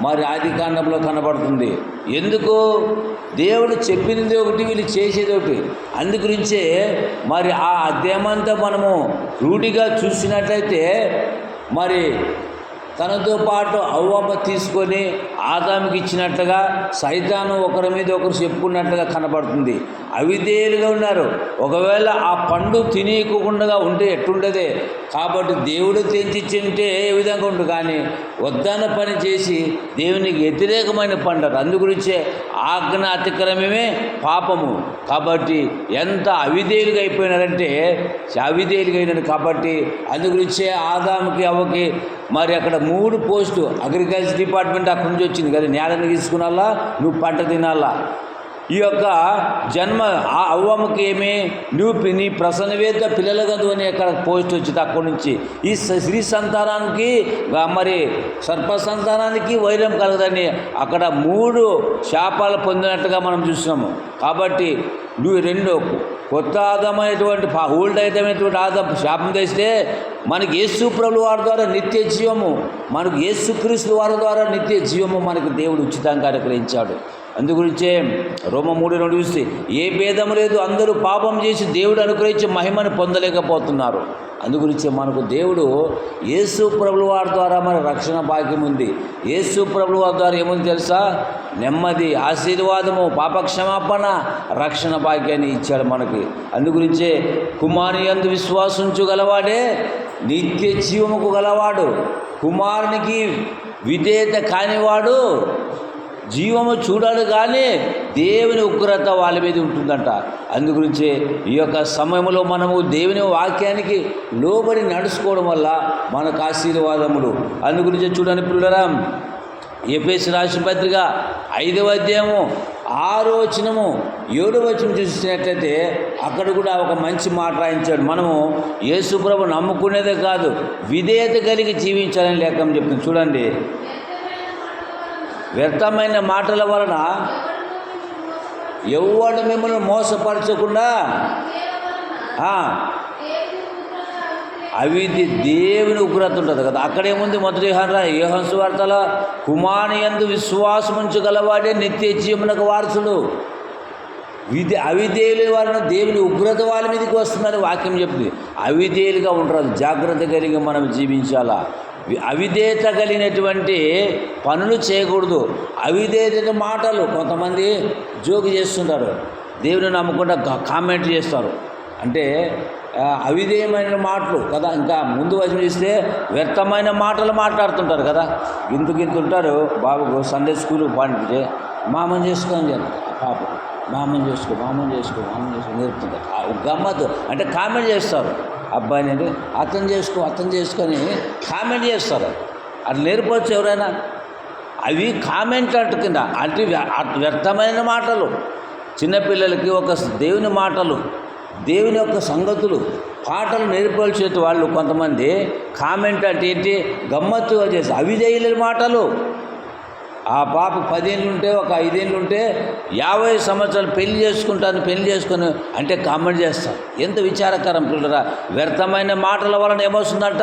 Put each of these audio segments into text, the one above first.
మరి ఆది కాండంలో కనబడుతుంది. ఎందుకు? దేవుడు చెప్పినది ఒకటి వీళ్ళు చేసేది ఒకటి. అందుగురించే మరి ఆ అధ్యాయమంతా మనము రూఢిగా చూసినట్లయితే మరి తనతో పాటు అవ్వమ్మ తీసుకొని ఆదాముకి ఇచ్చినట్లుగా సైతాను ఒకరి మీద ఒకరు చెప్పుకున్నట్లుగా కనబడుతుంది. అవిధేయులుగా ఉన్నారు. ఒకవేళ ఆ పండు తినేయకుండా ఉంటే ఎట్టుండదే. కాబట్టి దేవుడు తెచ్చి ఉంటే ఏ విధంగా ఉండు? కానీ వద్దన పని చేసి దేవునికి వ్యతిరేకమైన పండరు అందుగురించే ఆజ్ఞ అతిక్రమమే పాపము. కాబట్టి ఎంత అవిధేయులుగా అయిపోయినారంటే అవిధేయులుగా అయినారు కాబట్టి అందుగురించే ఆదాముకి అవ్వకి మరి అక్కడ మూడు పోస్టు అగ్రికల్చర్ డిపార్ట్మెంట్ అక్కడి నుంచి వచ్చింది కదా నేలని తీసుకున్నాలా నువ్వు పంట తినాలా? ఈ యొక్క జన్మ ఆ అవ్వమ్మకి ఏమి? నువ్వు నీ ప్రసన్నవేద పిల్లల అని అక్కడ పోస్ట్ వచ్చింది అక్కడి నుంచి. ఈ స్త్రీ సంతానానికి మరి సర్ప సంతానానికి వైరం కలగదని అక్కడ మూడు శాపాలు పొందినట్టుగా మనం చూసినాము. కాబట్టి నువ్వు రెండు కొత్త ఆదమైనటువంటి ఓల్డ్ అయినటువంటి ఆదం శాపం తెస్తే మనకి యేసు ప్రభు వారి ద్వారా నిత్య జీవము మనకు యేసుక్రీస్తు వారి ద్వారా నిత్య జీవము మనకు దేవుడు ఉచితంగా అనుగ్రహించాడు. అందుగురించే రోమ మూడు రెండు చూస్తే ఏ భేదం లేదు అందరూ పాపం చేసి దేవుడు అనుగ్రహించి మహిమను పొందలేకపోతున్నారు. అందుగురించి మనకు దేవుడు యేసు ప్రభుల వారి ద్వారా మన రక్షణ భాగ్యం ఉంది. యేసు ప్రభుల వారి ద్వారా ఏముంది తెలుసా? నెమ్మది ఆశీర్వాదము పాపక్షమాపణ రక్షణ భాగ్యాన్ని ఇచ్చాడు మనకి. అందుగురించే కుమారి అందు విశ్వాసించు గలవాడే నిత్య జీవముకు గలవాడు. కుమారునికి విధేయత కానివాడు జీవము చూడాలి కానీ దేవుని ఉగ్రత వాళ్ళ మీద ఉంటుందంట. అందుగురించే ఈ యొక్క సమయంలో మనము దేవుని వాక్యానికి లోబడి నడుచుకోవడం వల్ల మనకు ఆశీర్వాదములు. అందుగురించి చూడండి పిల్లరా ఎపిఎస్ రాసిన పత్రిక ఐదవ అధ్యాయము ఆరో వచనము ఏడో వచనం చూసినట్లయితే అక్కడ కూడా ఒక మంచి మాట రాయించాడు. మనము యేసుప్రభు నమ్ముకునేదే కాదు విధేయత కలిగి జీవించాలని లేఖం చెప్తుంది. చూడండి. వ్యర్థమైన మాటల వలన ఎవడు మిమ్మల్ని మోసపరచకుండా అవిధి దేవుని ఉగ్రత ఉంటుంది కదా. అక్కడేముంది మొదటి యోహన్సు వార్తలో కుమాని ఎందు విశ్వాసం ఉంచగలవాడే నిత్య జీవనకు వారసుడు. విధి అవిధేయుల వారిని దేవుని ఉగ్రత వాళ్ళ మీదకి వస్తుందని వాక్యం చెప్తుంది. అవిధేయులుగా ఉంటారు జాగ్రత్త కలిగి మనం జీవించాలా? అవిధేత అవిధేయత కలిగినటువంటి పనులు చేయకూడదు. అవిధేయత మాటలు కొంతమంది జోకి చేస్తుంటారు. దేవుని నమ్మకుండా కామెంట్ చేస్తారు. అంటే అవిధేయమైన మాటలు కదా ఇంకా ముందు వచనం చూస్తే వ్యర్థమైన మాటలు మాట్లాడుతుంటారు కదా. గింతు గింతు ఉంటారు బాబుకు సండే స్కూల్ పంపితే మామని చేసుకోని చెప్పారు పాప. మామని చేసుకో మామని చేసుకో మామని చేసుకో నేర్పుతుంటారు గమ్మత్తు. అంటే కామెంట్ చేస్తారు. అబ్బాయిని అర్థం చేసుకో అర్థం చేసుకొని కామెంట్ చేస్తారు. అది నేర్పవచ్చు ఎవరైనా. అవి కామెంట్ అంటు కింద. అంటే వ్య- వ్యర్థమైన మాటలు. చిన్నపిల్లలకి ఒక దేవుని మాటలు దేవుని యొక్క సంగతులు పాటలు నేర్పల్చేటి వాళ్ళు కొంతమంది కామెంట్ అంటే ఏంటి? గమ్మత్తుగా చేసి అవి చేయలేని మాటలు. ఆ పాప పదేళ్ళు ఉంటే ఒక ఐదేళ్ళు ఉంటే యాభై సంవత్సరాలు పెళ్ళి చేసుకుంటాను పెళ్ళి చేసుకుని అంటే కామెంట్ చేస్తాను ఎంత విచారకరం పిల్లరా. వ్యర్థమైన మాటల వలన ఏమొస్తుందంట?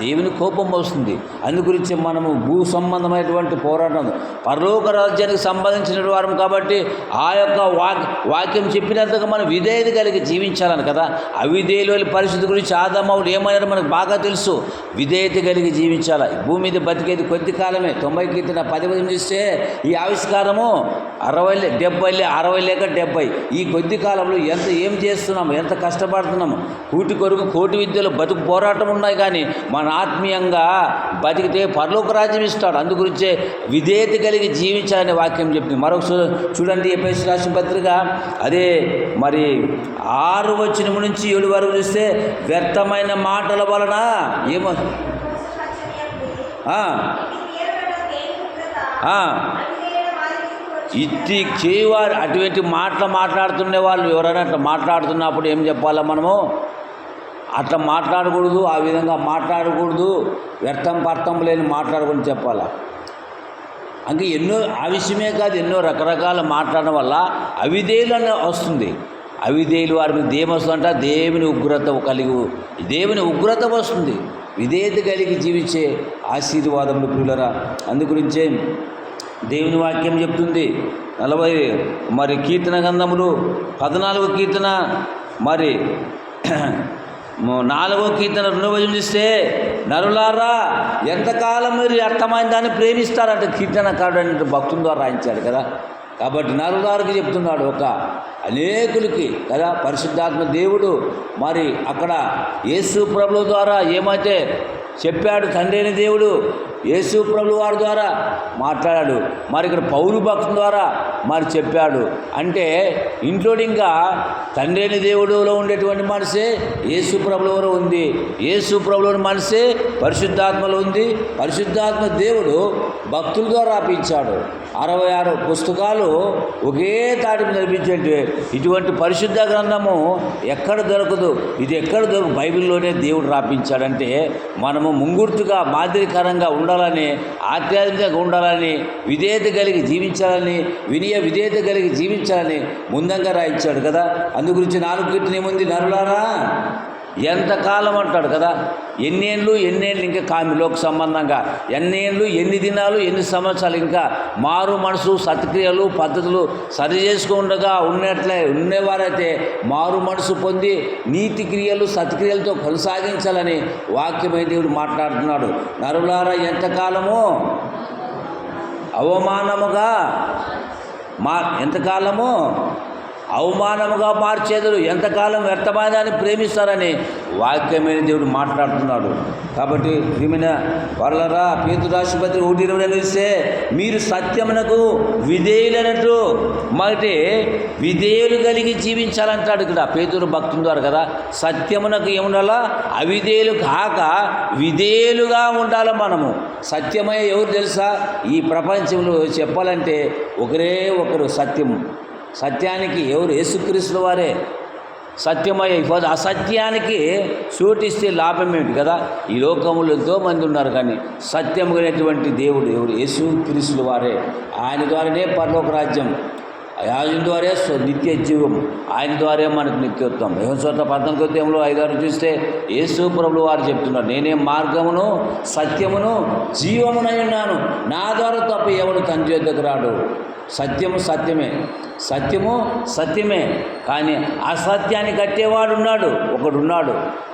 దేవుని కోపం వస్తుంది. అందుగురించి మనము భూ సంబంధమైనటువంటి పోరాటం. పరలోక రాజ్యానికి సంబంధించిన వారం కాబట్టి ఆ యొక్క వాక్ వాక్యం చెప్పినంతగా మనం విధేయత కలిగి జీవించాలని కదా? అవిధేయులు పరిస్థితి గురించి ఆదమ్మవుడు ఏమైనా మనకు బాగా తెలుసు. విధేయత కలిగి జీవించాలి? భూమి మీద బతికేది కొద్ది కాలమే. తొంభై కీర్తన పది మంది ఇస్తే ఈ ఆవిష్కారము అరవై డెబ్బై లే అరవై లేక డెబ్బై. ఈ కొద్ది కాలంలో ఎంత ఏం చేస్తున్నాము? ఎంత కష్టపడుతున్నాము? కూటి కొరకు కోటి విద్యలో బతుకు పోరాటం ఉన్నాయి కానీ మన ఆత్మీయంగా బతికితే పరలోక రాజ్యం ఇస్తాడు. అందుగురించే విధేయత కలిగి జీవించాలనే వాక్యం చెప్పింది. మరొక చూడండి ఎపిఎస్ రాసిన పత్రిక. అదే మరి ఆరు వచ్చిన నుంచి ఏడు వరకు చూస్తే వ్యర్థమైన మాటల వలన ఏమో? ఇది ఇట్టి చేయవారు అటువంటి మాటలు మాట్లాడుతుండే వాళ్ళు ఎవరైనా అట్లా మాట్లాడుతున్నప్పుడు ఏం చెప్పాలా మనము? అట్లా మాట్లాడకూడదు ఆ విధంగా మాట్లాడకూడదు వ్యర్థం పర్థం లేని మాట్లాడకుండా చెప్పాలా? అంటే ఎన్నో ఆ విషయమే కాదు ఎన్నో రకరకాల మాట్లాడడం వల్ల అవిధేయులు అనే వస్తుంది. అవిధేయులు వారి మీద దేమస్తుంట దేవుని ఉగ్రత కలిగి దేవుని ఉగ్రత వస్తుంది. విధేయత కలిగి జీవించే ఆశీర్వాదములు ప్రియులరా అందుగురించే దేవుని వాక్యం చెప్తుంది. నలభై మరి కీర్తన గంధములు పద్నాలుగు కీర్తన మరి నాలుగో కీర్తన రెండవ వచనం చూస్తే నరులారా ఎంతకాలం మీరు అర్థమైన దాన్ని ప్రేమిస్తారంట కీర్తనకారుడు అంటే భక్తుల ద్వారా రాయించాడు కదా. కాబట్టి నరులారికి చెప్తున్నాడు ఒక అనేకులకి కదా పరిశుద్ధాత్మ దేవుడు మరి అక్కడ యేసు ప్రభుల ద్వారా ఏమైతే చెప్పాడు తండ్రి దేవుడు. యేసు ప్రభు వారి ద్వారా మాట్లాడాడు. మరి ఇక్కడ పౌరు భక్తుల ద్వారా మరి చెప్పాడు. అంటే ఇంక్లూడింగ్గా తండ్రి అయిన దేవుడులో ఉండేటువంటి మనసే యేసు ప్రభులో ఉంది. యేసు ప్రభులోని మనసే పరిశుద్ధాత్మలో ఉంది. పరిశుద్ధాత్మ దేవుడు భక్తుల ద్వారా రాపించాడు అరవై ఆరు పుస్తకాలు ఒకే తాటి మీద నడిపించేటి ఇటువంటి పరిశుద్ధ గ్రంథము ఎక్కడ దొరకదు? ఇది ఎక్కడ దొరకదు బైబిల్లోనే దేవుడు రాపించాడంటే మనము ముంగుర్తుగా మాదిరికరంగా ఉండాలని ఆధ్యాత్మికంగా ఉండాలని విధేయత కలిగి జీవించాలని వినయ విధేయత కలిగి జీవించాలని ముందంగా రాయించాడు కదా. అందు గురించి నాలుగు కీర్తన ఏముంది? నరులారా? ఎంతకాలం అంటాడు కదా? ఎన్నేళ్ళు ఎన్నేళ్ళు ఇంకా కామిలోకి సంబంధంగా? ఎన్నేళ్ళు ఎన్ని దినాలు ఎన్ని సంవత్సరాలు ఇంకా? మారు మనసు సత్క్రియలు పద్ధతులు సరి చేసుకుండగా ఉన్నట్లే ఉండేవారైతే మారు మనసు పొంది నీతి క్రియలు సత్క్రియలతో కొనసాగించాలని వాక్యమై దేవుడు మాట్లాడుతున్నాడు. నరులారా ఎంతకాలము? అవమానముగా? మా ఎంతకాలము? అవమానముగా మార్చేదురు. ఎంతకాలం వ్యర్థమైనని ప్రేమిస్తారని వాక్యమైన దేవుడు మాట్లాడుతున్నాడు. కాబట్టి విమిన వరలరా పేతు రాష్ట్రపతి ఒకటి ఇరవై ఇస్తే మీరు సత్యమునకు విధేయులనట్టు మరి విధేయులు కలిగి జీవించాలంటాడు ఇక్కడ పేతురు భక్తుల ద్వారా కదా. సత్యమునకు ఏముండాలా? అవిధేయులు కాక విధేయులుగా ఉండాలి మనము. సత్యమయ్య ఎవరు తెలుసా? ఈ ప్రపంచంలో చెప్పాలంటే ఒకరే ఒకరు సత్యము. సత్యానికి ఎవరు యేసుక్రీస్తుల వారే? సత్యమయ్య ఇప్పుడు అసత్యానికి చోటిస్తే లాభం ఏమిటి కదా? ఈ లోకములు ఎంతో మంది ఉన్నారు కానీ సత్యం అనేటువంటి దేవుడు ఎవరు? యేసు క్రీస్తుల వారే. ఆయన ద్వారానే పరలోక రాజ్యం ఆయన ద్వారే స్వ నిత్య జీవం. ఆయన ద్వారే మనకు నిత్యోత్వం. యహోచోట పద్నాలుగోత్యంలో ఐదారు చూస్తే యేసు ప్రభులు వారు చెప్తున్నారు నేనే మార్గమును సత్యమును జీవమునై ఉన్నాను. నా ద్వారా తప్ప ఎవడు తండ్రి రాడు. సత్యము సత్యమే. సత్యము సత్యమే. కానీ అసత్యాన్ని కట్టేవాడు ఉన్నాడు. ఒకడున్నాడు.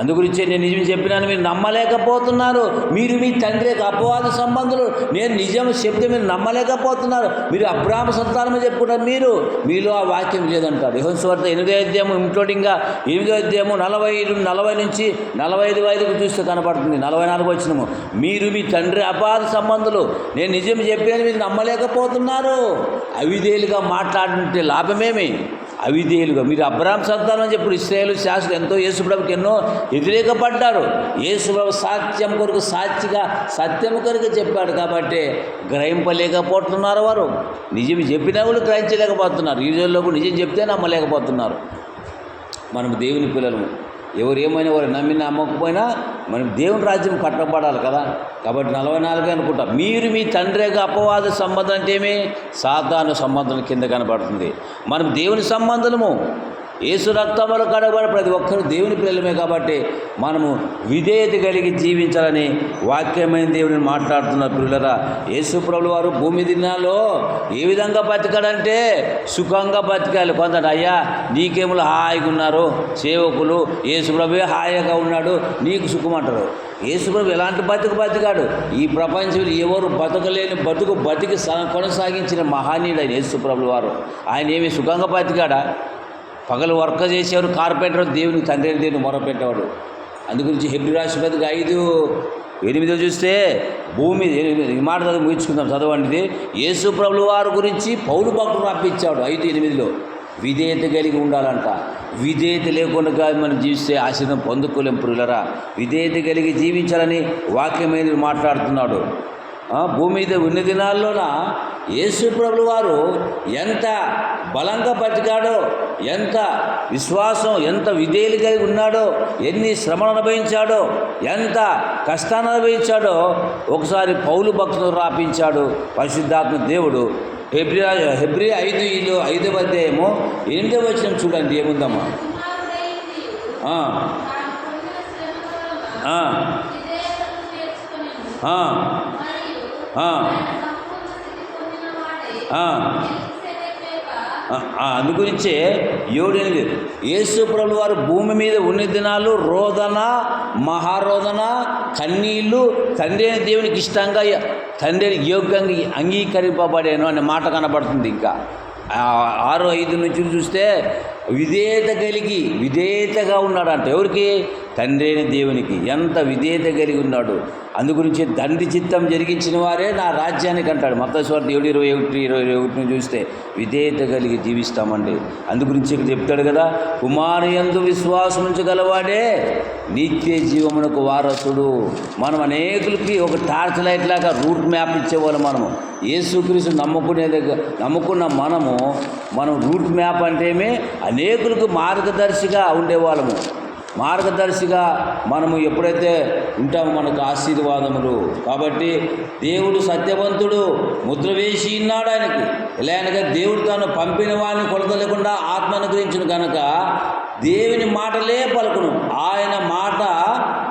అందుగురించే నేను నిజం చెప్పినాను మీరు నమ్మలేకపోతున్నారు. మీరు మీ తండ్రి యొక్క అపవాద సంబంధులు. నేను నిజం చెప్తే మీరు నమ్మలేకపోతున్నారు. మీరు అబ్రాహ్మ సంతానమే చెప్పుకుంటారు మీరు. మీలో ఆ వాక్యం లేదంటారు యహోస్వార్త ఎనిమిదో అధ్యాయము ఇంక్లూడింగ్గా ఎనిమిదో అధ్యాయము నలభై ఐదు నలభై నుంచి నలభై ఐదు ఐదుకు చూస్తే కనపడుతుంది. నలభై నాలుగు వచ్చినము మీరు మీ తండ్రి అపాద సంబంధులు. నేను నిజం చెప్పేది మీరు నమ్మలేకపోతున్నారు. అవిధేయులుగా మాట్లాడుంటే లాభమేమి? అవిధేయులుగా. మీరు అబ్రాహ్మ సంతానం అని చెప్పి ఇస్రాయేల్ శాస్త్రులు ఎంతో యేసుప్రభుకి ఎన్నో వ్యతిరేకపడ్డారు. యేసుప్రభు సాత్యం కొరకు సాక్షిగా సత్యం కొరకు చెప్పాడు కాబట్టి గ్రహింపలేకపోతున్నారు వారు. నిజం చెప్పినా కూడా గ్రహించలేకపోతున్నారు. ఈ రోజుల్లో కూడా నిజం చెప్తే నమ్మలేకపోతున్నారు. మనం దేవుని పిల్లలు ఎవరు ఏమైనా వారు నమ్మి నమ్మకపోయినా మనం దేవుని రాజ్యం కట్టబడాలి కదా. కాబట్టి నలభై నాలుగే అనుకుంటా. మీరు మీ తండ్రి యొక్క అపవాద సంబంధం అంటే ఏమి? సాధారణ సంబంధం కింద కనబడుతుంది. మనం దేవుని సంబంధము యేసు రక్తములు కడబడి ప్రతి ఒక్కరు దేవుని పిల్లలమే కాబట్టి మనము విధేయత కలిగి జీవించాలని వాక్యమైన దేవుడిని మాట్లాడుతున్న పిల్లరా యేసు ప్రభులు వారు భూమి దినాల్లో ఏ విధంగా బతికాడంటే సుఖంగా బతికాలి. కొందరు అయ్యా నీకేములు హాయిగా ఉన్నారు సేవకులు యేసు ప్రభు హాయిగా ఉన్నాడు నీకు సుఖం అంటారు. యేసుప్రభు ఎలాంటి బతుకు బతికాడు? ఈ ప్రపంచంలో ఎవరు బతకలేని బతుకు బతికి కొనసాగించిన మహానీయుడు ఆయన యేసుప్రభుల వారు. ఆయన ఏమి సుఖంగా బతికాడా? పగలు వర్క్ చేసేవారు కార్పెంటర్ దేవుని తండ్రి దేవుని మొరపెట్టేవాడు అందుగురించి హెబ్రి రాష్ట్రపతికి ఐదు ఎనిమిదో చూస్తే భూమి మాట ముగించుకుందాం చదవండి యేసు ప్రభులు వారి గురించి పౌరు భక్తులు రప్పించాడు ఐదు ఎనిమిదిలో. విధేయత కలిగి ఉండాలంట. విధేయత లేకుండా కాదు మనం జీవిస్తే ఆశీర్వాదం పొందుకోలేం పురులరా విధేయత కలిగి జీవించాలని వాక్యమైన మాట్లాడుతున్నాడు. భూమి మీద ఉన్న దినాల్లోన యేసు ప్రభుల వారు ఎంత బలంగా బతికాడో ఎంత విశ్వాసం ఎంత విధేయులు కలిగి ఉన్నాడో ఎన్ని శ్రమలు అనుభవించాడో ఎంత కష్టాన్ని అనుభవించాడో ఒకసారి పౌలు భక్తులు రాపించాడు పరిశుద్ధాత్మ దేవుడు. హెబ్రి హెబ్రి ఐదు ఇల్లు ఐదవ అధ్యాయము ఎనిమిదవ వచ్చిన చూడండి ఏముందమ్మా? ఆ, అందుగురించే ఏడు ఎనిమిది యేసు ప్రభు వారు భూమి మీద ఉన్న దినాలు రోదన మహారోదన కన్నీళ్ళు తండ్రి అయిన దేవునికి ఇష్టంగా తండ్రిని యోగ్యంగా అంగీకరింపబడాను అనే మాట కనబడుతుంది ఇంకా. ఆరు ఐదు నుంచి చూస్తే విధేయత కలిగి విధేయతగా ఉన్నాడంట. ఎవరికి? తండ్రి అయిన దేవునికి. ఎంత విధేయత కలిగి ఉన్నాడు. అందుగురించి తండ్రి చిత్తం జరిగించిన వారే నా రాజ్యానికి అంటాడు మతస్వార్థ ఏడు ఇరవై ఒకటి ఇరవై ఒకటిని చూస్తే విధేయత కలిగి జీవిస్తామండి. అందుగురించి ఇక్కడ చెప్తాడు కదా కుమారు ఎందు విశ్వాసం ఉంచగలవాడే నిత్య జీవమునకు వారసుడు. మనం అనేకులకి ఒక టార్చ్ లైట్ లాగా రూట్ మ్యాప్ ఇచ్చేవాళ్ళం మనము. యేసుక్రీస్తు నమ్ముకునే దగ్గర నమ్ముకున్న మనము మనం రూట్ మ్యాప్ అంటేమే అనేకులకు మార్గదర్శిగా ఉండేవాళ్ళము. మార్గదర్శిగా మనము ఎప్పుడైతే ఉంటామో మనకు ఆశీర్వాదములు. కాబట్టి దేవుడు సత్యవంతుడు ముద్ర వేసి ఉన్నాడు ఆయనకి. ఇలా అనగా దేవుడు తాను పంపిన వారిని కొలత లేకుండా ఆత్మ అనుగ్రహించిన కనుక దేవుని మాటలే పలుకును. ఆయన మాట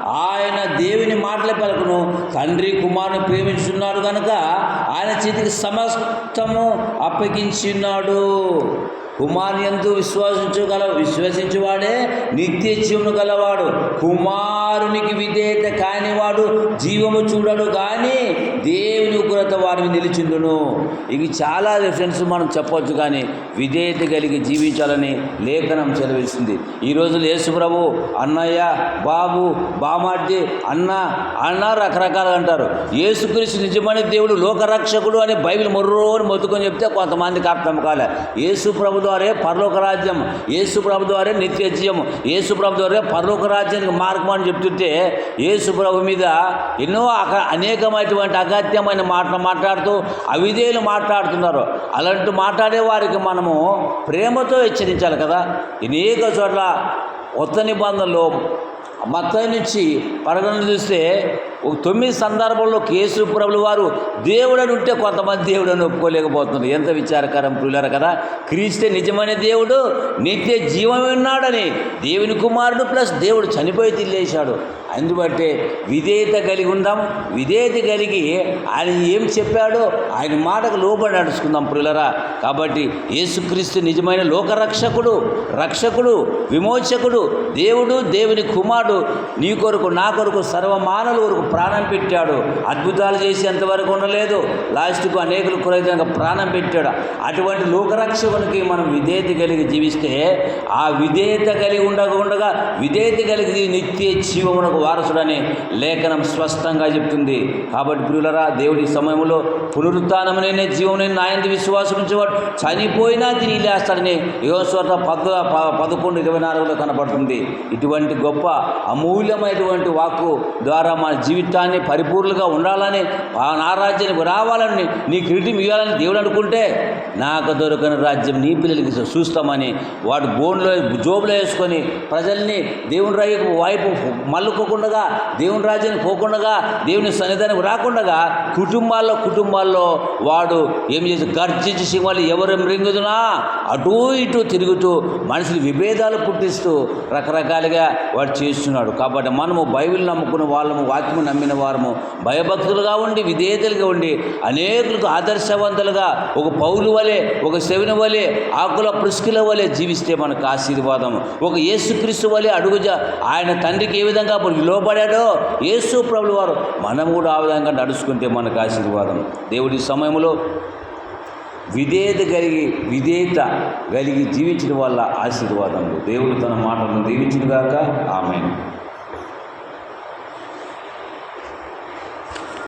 ఆయన దేవుని మాటలే పలుకును. తండ్రి కుమారుని ప్రేమించున్నాడు కనుక ఆయన చేతికి సమస్తము అప్పగించి కుమారునియందు కుమారుని విశ్వసించగల విశ్వసించువాడే నిత్య జీవము గలవాడు. కుమారునికి విధేయత కానివాడు జీవము చూడడు కానీ దేవుని ఉగ్రత వారిని నిలిచిందును ఇవి చాలా రిఫరెన్స్ మనం చెప్పొచ్చు కానీ విధేయత కలిగి జీవించాలని లేఖనం సెలవిస్తుంది ఈ రోజులు యేసుప్రభు అన్నయ్య బాబు బామార్జీ అన్న అన్న రకరకాలుగా అంటారు. యేసుక్రీస్తు నిజమైన దేవుడు లోకరక్షకుడు అని బైబిల్ మొర్రోని మొత్తుకొని చెప్తే కొంతమందికి అర్థం కాలే. యేసు ద్వారే పరలోక రాజ్యం యేసుప్రభు ద్వారే నిత్య జీవం యేసుప్రభు ద్వారే ద్వారా పరలోక రాజ్యానికి మార్గం అని చెప్తుంటే యేసుప్రభు మీద ఎన్నో అక అనేకమైనటువంటి అగత్యమైన మాటలు మాట్లాడుతూ అవిధేయులు మాట్లాడుతున్నారు. అలాంటి మాట్లాడే వారికి మనము ప్రేమతో హెచ్చరించాలి కదా. అనేక చోట్ల కొత్త నిబంధనలో మత నుంచి పరిగణన చూస్తే తొమ్మిది సందర్భంలో కేసు ప్రభులు వారు దేవుడని ఉంటే కొంతమంది దేవుడని ఒప్పుకోలేకపోతున్నారు. ఎంత విచారకరం ప్రియులారు కదా? క్రీస్తే నిజమైన దేవుడు నిత్య జీవం ఉన్నాడని దేవుని కుమారుడు ప్లస్ దేవుడు చనిపోయి తిల్లేశాడు అందుబట్టే విధేయత కలిగి ఉందాం విధేయత కలిగి ఆయన ఏం చెప్పాడో ఆయన మాటకు లోబడి నడుచుకుందాం ప్రియులరా. కాబట్టి యేసుక్రీస్తు నిజమైన లోకరక్షకుడు రక్షకుడు విమోచకుడు దేవుడు దేవుని కుమారుడు నీ కొరకు నా కొరకు సర్వమానవుల కొరకు ప్రాణం పెట్టాడు. అద్భుతాలు చేసేంతవరకు ఉండలేదు. లాస్ట్కు అనేకులు కురైతంగా ప్రాణం పెట్టాడు. అటువంటి లోకరక్షకునికి మనం విధేయత కలిగి జీవిస్తే ఆ విధేయత కలిగి ఉండకుండా విధేయత కలిగి నిత్య జీవమునకు వారసుడని లేఖనం స్పష్టంగా చెప్తుంది. కాబట్టి ప్రియులరా దేవుడి సమయంలో పునరుత్నమనే జీవనే నాయంది విశ్వాసముంచేవాడు చనిపోయినా తిరిగి లేస్తాడని యోశ్వర పద ప- పదకొండు ఇరవై నాలుగులో కనబడుతుంది. ఇటువంటి గొప్ప అమూల్యమైనటువంటి వాక్కు ద్వారా మన జీవితాన్ని పరిపూర్ణంగా ఉండాలని నా రాజ్యానికి రావాలని నీ కిరీటం ఇవ్వాలని దేవుడు అనుకుంటే నాకు దొరకని రాజ్యం నీ పిల్లలకి చూస్తామని వాడు బోన్లో జోబులో వేసుకొని ప్రజల్ని దేవుని రాజు వైపు మల్లుకోకుండా దేవుని రాజ్యానికి పోకుండా దేవుని సన్నిధానికి రాకుండా కుటుంబాల్లో కుటుంబాల్లో వాడు ఏం చేసి గర్జించి సింహాలు ఎవరు మృంగుదునా? అటూ ఇటు తిరుగుతూ మనుషులు విభేదాలు పుట్టిస్తూ రకరకాలుగా వాడు చేస్తున్నాడు. కాబట్టి మనము బైబిల్ నమ్ముకున్న వాళ్ళము వాక్యము నమ్మిన వారము భయభక్తులుగా ఉండి విధేయతలుగా ఉండి అనేకులకు ఆదర్శవంతులుగా ఒక పౌలు వలె ఒక శవిని వలె ఆకుల పృష్కిల వలె జీవిస్తే మనకు ఆశీర్వాదం. ఒక యేసుక్రీస్తు వలె అడుగుజ ఆయన తండ్రికి ఏ విధంగా లోపడాడో యేసు ప్రభులు వారు మనం కూడా ఆ విధంగా నడుచుకుంటే మనకు ఆశీర్వాదం. దేవుడి సమయంలో విధేయత కలిగి విధేయత కలిగి జీవించడం వల్ల ఆశీర్వాదం. దేవుడు తన మాటలను దీవించుగాక ఆమె